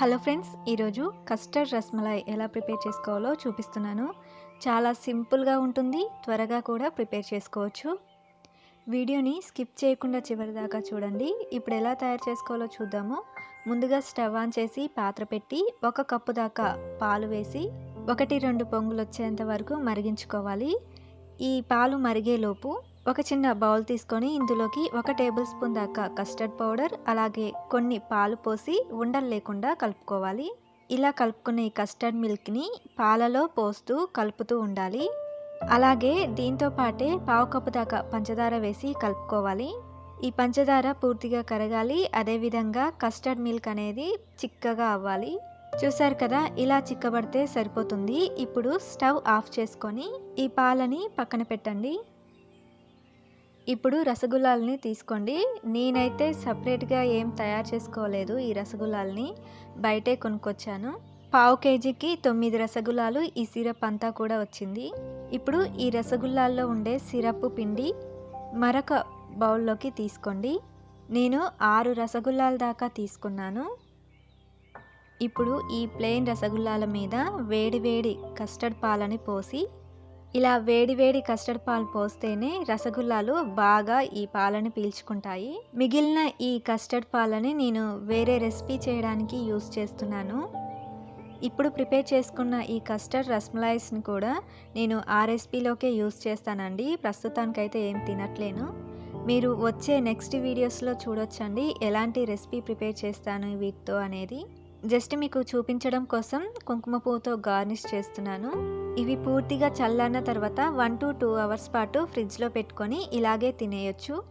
Hello friends ఈరోజు custard rasmalai ఎలా prepare చేసుకోవాలో చూపిస్తున్నాను. చాలా సింపుల్గా ఉంటుంది త్వరగా కూడా ప్రిపేర్ చేసుకోవచ్చు. వీడియోని స్కిప్ చేయకుండా చివరి దాకా చూడండి. ఇప్పుడు ఎలా తయారు చేసుకోవాలో చూద్దాము. ముందుగా స్టవ్ ఆన్ చేసి పాత్ర పెట్టి ఒక కప్పు దాకా పాలు వేసి ఒకటి రెండు పొంగులు వచ్చేంత వరకు మరిగించుకోవాలి. ఈ పాలు మరిగేలోపు ఒక చిన్న బౌల్ తీసుకొని ఇందులోకి ఒక టేబుల్ స్పూన్ దాకా కస్టర్డ్ పౌడర్ అలాగే కొన్ని పాలు పోసి ఉండలు లేకుండా కలుపుకోవాలి. ఇలా కలుపుకున్న ఈ కస్టర్డ్ మిల్క్ని పాలలో పోస్తూ కలుపుతూ ఉండాలి. అలాగే దీంతో పాటే పావు కప్పు దాకా పంచదార వేసి కలుపుకోవాలి. ఈ పంచదార పూర్తిగా కరగాలి. అదేవిధంగా కస్టర్డ్ మిల్క్ అనేది చిక్కగా అవ్వాలి. చూసారు కదా ఇలా చిక్కబడితే సరిపోతుంది. ఇప్పుడు స్టవ్ ఆఫ్ చేసుకొని ఈ పాలని పక్కన పెట్టండి. ఇప్పుడు రసగుల్లాలని తీసుకోండి. నేనైతే సపరేట్గా ఏం తయారు చేసుకోలేదు ఈ రసగుల్లాలని. బయటే కొనుక్కొచ్చాను. పావు కేజీకి తొమ్మిది రసగుల్లాలు ఈ సిరప్ అంతా కూడా వచ్చింది. ఇప్పుడు ఈ రసగుల్లాల్లో ఉండే సిరప్ పిండి మరొక బౌల్లోకి తీసుకోండి. నేను ఆరు రసగుల్లాల దాకా తీసుకున్నాను. ఇప్పుడు ఈ ప్లెయిన్ రసగుల్లాల మీద వేడి వేడి కస్టర్డ్ పాలని పోసి ఇలా వేడి వేడి కస్టర్డ్ పాలు పోస్తేనే రసగుల్లాలు బాగా ఈ పాలని పీల్చుకుంటాయి. మిగిలిన ఈ కస్టర్డ్ పాలని నేను వేరే రెసిపీ చేయడానికి యూస్ చేస్తున్నాను. ఇప్పుడు ప్రిపేర్ చేసుకున్న ఈ కస్టర్డ్ రస్మలైస్ని కూడా నేను ఆ రెసిపీలోకే యూస్ చేస్తానండి. ప్రస్తుతానికైతే ఏం తినట్లేను. మీరు వచ్చే నెక్స్ట్ వీడియోస్లో చూడొచ్చండి. ఎలాంటి రెసిపీ ప్రిపేర్ చేస్తాను వీటితో అనేది. జస్ట్ మీకు చూపించడం కోసం కుంకుమ పువ్వుతో గార్నిష్ చేస్తున్నాను. ఇవి పూర్తిగా చల్లన్న తర్వాత వన్ టు టూ అవర్స్ పాటు ఫ్రిడ్జ్లో పెట్టుకొని ఇలాగే తినేయొచ్చు.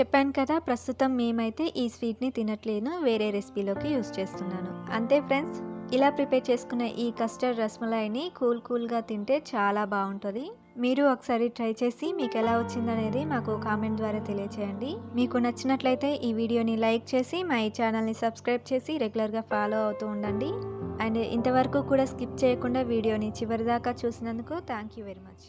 చెప్పాను కదా ప్రస్తుతం మేమైతే ఈ స్వీట్ని తినట్లేను వేరే రెసిపీలోకి యూస్ చేస్తున్నాను. అంతే ఫ్రెండ్స్? ఇలా ప్రిపేర్ చేసుకున్న ఈ కస్టర్డ్ రస్మలాయిని కూల్ కూల్గా తింటే చాలా బాగుంటుంది. మీరు ఒకసారి ట్రై చేసి మీకు ఎలా వచ్చిందనేది మాకు కామెంట్ ద్వారా తెలియచేయండి. మీకు నచ్చినట్లయితే ఈ వీడియోని లైక్ చేసి మా ఈ ఛానల్ని సబ్స్క్రైబ్ చేసి రెగ్యులర్గా ఫాలో అవుతూ ఉండండి. అండ్ ఇంతవరకు కూడా స్కిప్ చేయకుండా వీడియోని చివరిదాకా చూసినందుకు థ్యాంక్ యూ వెరీ మచ్.